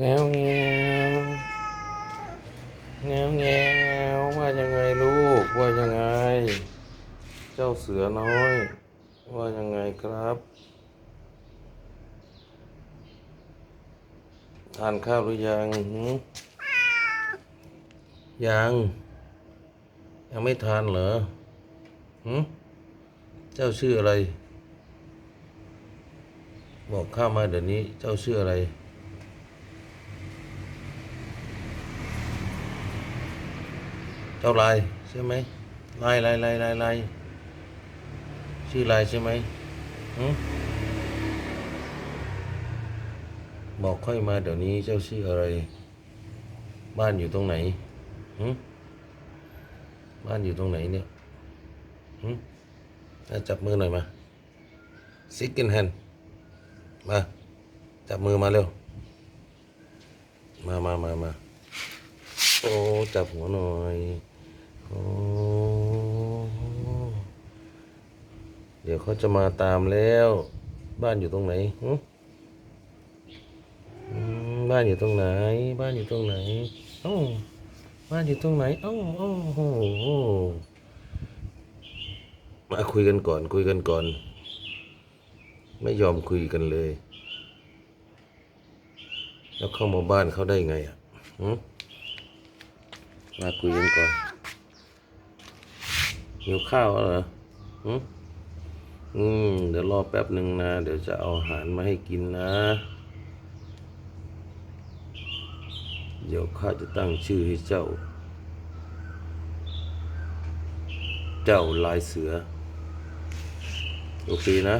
แงวแงวแงวแงวว่ายังไงลูก ว่ายังไง เจ้าเสือน้อย ว่ายังไงครับ ทานข้าวหรือยังยัง ยังไม่ทานเหรอหืเจ้าชื่ออะไร บอกข้ามาเดี๋ยวนี้ เจ้าชื่ออะไร เจ้าลายใช่ไหมลายลายลายลายลายชื่อลายใช่ไหมบอกค่อยมาเดี๋ยวนี้เจ้าชื่ออะไร บ้านอยู่ตรงไหนบ้านอยู่ตรงไหนเนี่ยมอะจับมือหน่อยมาซิกกินแฮนมาจับมือมาเร็ว มามามามาโอ้ จับหัวหน่อย โอ้เดี๋ยวเขาจะมาตามแล้ว บ้านอยู่ตรงไหนบ้านอยู่ตรงไหน บ้านอยู่ตรงไหนเอ้าบ้านอยู่ตรงไหนเอ้าเอ้าโอ้โหมาคุยกันก่อน คุยกันก่อน ไม่ยอมคุยกันเลย แล้วเข้ามาบ้านเขาได้ไงอะมาคุยกันก่อน หิวข้าวเหรออืม เดี๋ยวรอแป๊บหนึ่งนะ เดี๋ยวจะเอาอาหารมาให้กินนะ เดี๋ยวข้าจะตั้งชื่อให้เจ้า เจ้าลายเสือ โอเคนะ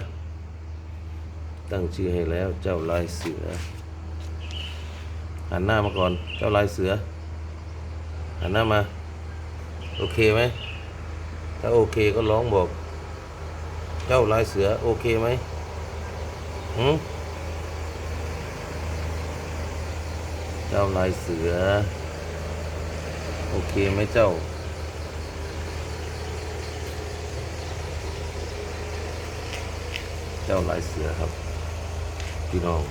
ตั้งชื่อให้แล้วเจ้าลายเสือ หันหน้ามาก่อน เจ้าลายเสือ หันหน้ามา โอเคไหม ถ้าโอเคก็ร้องบอก เจ้าลายเสือโอเคไหมหืมเจ้าลายเสือ โอเคไหมเจ้าเจ้าลายเสือครับ พี่น้อง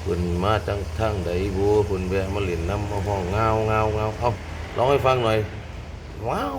เพิ่นมาจังทั้งใดบัวเพิ่นแวะมาเล่นน้ำมาห้องเงาเงาเงาเอาร้องให้ฟังหน่อย ว้าว